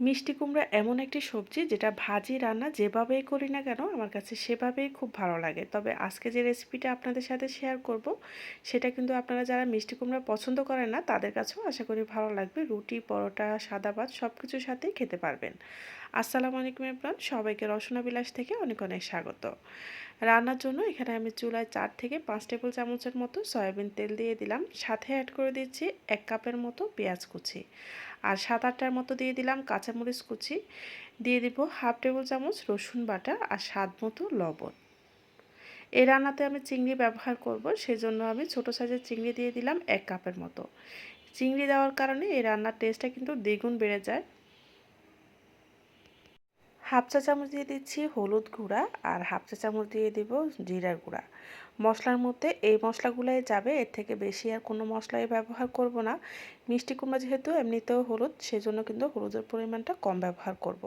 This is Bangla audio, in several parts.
মিষ্টি কুমড়া এমন একটি সবজি যেটা ভাজি, রান্না যেভাবেই করি না কেন আমার কাছে সেভাবেই খুব ভালো লাগে। তবে আজকে যে রেসিপিটা আপনাদের সাথে শেয়ার করব, সেটা কিন্তু আপনারা যারা মিষ্টি কুমড়া পছন্দ করেন না, তাদের কাছেও আশা করি ভালো লাগবে। রুটি, পরোটা, সাদা ভাত সব কিছুর সাথেই খেতে পারবেন। আসসালামু আলাইকুম ইমরান সবাইকে রসনা বিলাস থেকে অনেক অনেক স্বাগত। রান্নার জন্য এখানে আমি চুলায় চার থেকে পাঁচ টেবিল চামচের মতো সয়াবিন তেল দিয়ে দিলাম। সাথে অ্যাড করে দিচ্ছি এক কাপের মতো পেঁয়াজ কুচি। আর সাত আটটার মতো দিয়ে দিলাম কাঁচামরিচ কুচি। দিয়ে দিব হাফ টেবিল চামচ রসুন বাটা আর স্বাদ মতো লবণ। এই রান্নাতে আমি চিংড়ি ব্যবহার করব, সেজন্য আমি ছোট সাইজের চিংড়ি দিয়ে দিলাম এক কাপের মতো। চিংড়ি দেওয়ার কারণে এই রান্নার টেস্টটা কিন্তু দ্বিগুণ বেড়ে যায়। হাফ চা চামচ দিয়ে দিচ্ছি হলুদ গুঁড়া আর হাফ চা চামচ দিয়ে দেব জিরার গুঁড়া মশলার মধ্যে এই মশলাগুলোই যাবে, এর থেকে বেশি আর কোনো মশলাই ব্যবহার করব না মিষ্টি কুমড়া যেহেতু এমনিতেও হলুদ, সেজন্য কিন্তু হলুদের পরিমাণটা কম ব্যবহার করব।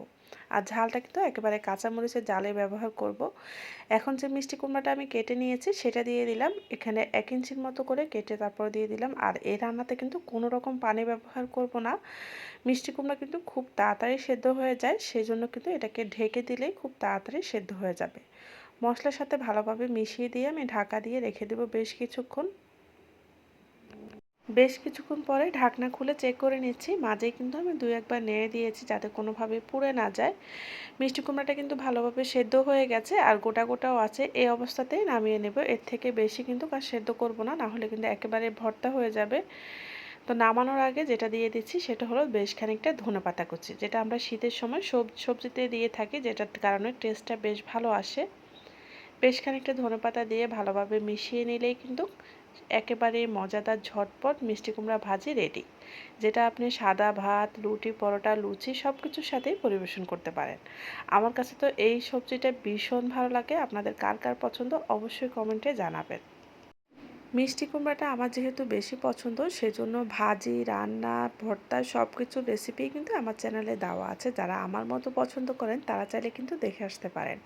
আর ঝালটা কিন্তু একেবারে কাঁচামরিচের জালে ব্যবহার করব। এখন যে মিষ্টি কুমড়াটা আমি কেটে নিয়েছি, সেটা দিয়ে দিলাম। এখানে এক ইঞ্চির মতো করে কেটে তারপর দিয়ে দিলাম। আর এই রান্নাতে কিন্তু কোনো রকম পানি ব্যবহার করব না। মিষ্টি কুমড়া কিন্তু খুব তাড়াতাড়ি সেদ্ধ হয়ে যায় সেই জন্য কিন্তু এটাকে ঢেকে দিলেই খুব তাড়াতাড়ি সেদ্ধ হয়ে যাবে। মশলার সাথে ভালোভাবে মিশিয়ে দিয়ে আমি ঢাকা দিয়ে রেখে দেবো বেশ কিছুক্ষণ। বেশ কিছুক্ষণ পরে ঢাকনা খুলে চেক করে নিচ্ছি। মাঝে কিন্তু আমি দু একবার নেড়ে দিয়েছি যাতে কোনোভাবে পুড়ে না যায়। মিষ্টি কুমড়াটা কিন্তু ভালোভাবে সেদ্ধ হয়ে গেছে আর গোটা গোটাও আছে। এই অবস্থাতেই নামিয়ে নেব। এর থেকে বেশি কিন্তু কাজ সেদ্ধ করব না নাহলে কিন্তু একেবারে ভর্তা হয়ে যাবে। তো নামানোর আগে যেটা দিয়ে দিচ্ছি সেটা হলো বেশ খানিকটা ধনে পাতা কুচি, যেটা আমরা শীতের সময় সব, সবজিতে দিয়ে থাকি, যেটার কারণে টেস্টটা বেশ ভালো আসে। বেশ খানিকটা ধনেপাতা দিয়ে ভালোভাবে মিশিয়ে নিলেই কিন্তু একেবারে মজাদার ঝটপট মিষ্টি কুমড়া ভাজি রেডি যেটা আপনি সাদা ভাত লুটি পরোটা, লুচি সব কিছুর সাথেই পরিবেশন করতে পারেন। আমার কাছে তো এই সবজিটা ভীষণ ভালো লাগে। আপনাদের কার কার পছন্দ অবশ্যই কমেন্টে জানাবেন। মিষ্টি কুমড়াটা আমার যেহেতু বেশি পছন্দ, সেজন্য ভাজি, রান্না, ভর্তা সব কিছু রেসিপি কিন্তু আমার চ্যানেলে দেওয়া আছে। যারা আমার মতো পছন্দ করেন, তারা চাইলে কিন্তু দেখে আসতে পারেন।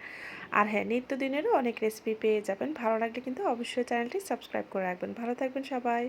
আর হ্যাঁ নিত্যদিনেরও অনেক রেসিপি পেয়ে যাবেন। ভালো লাগলে কিন্তু অবশ্যই চ্যানেলটি সাবস্ক্রাইব করে রাখবেন। ভালো থাকবেন সবাই।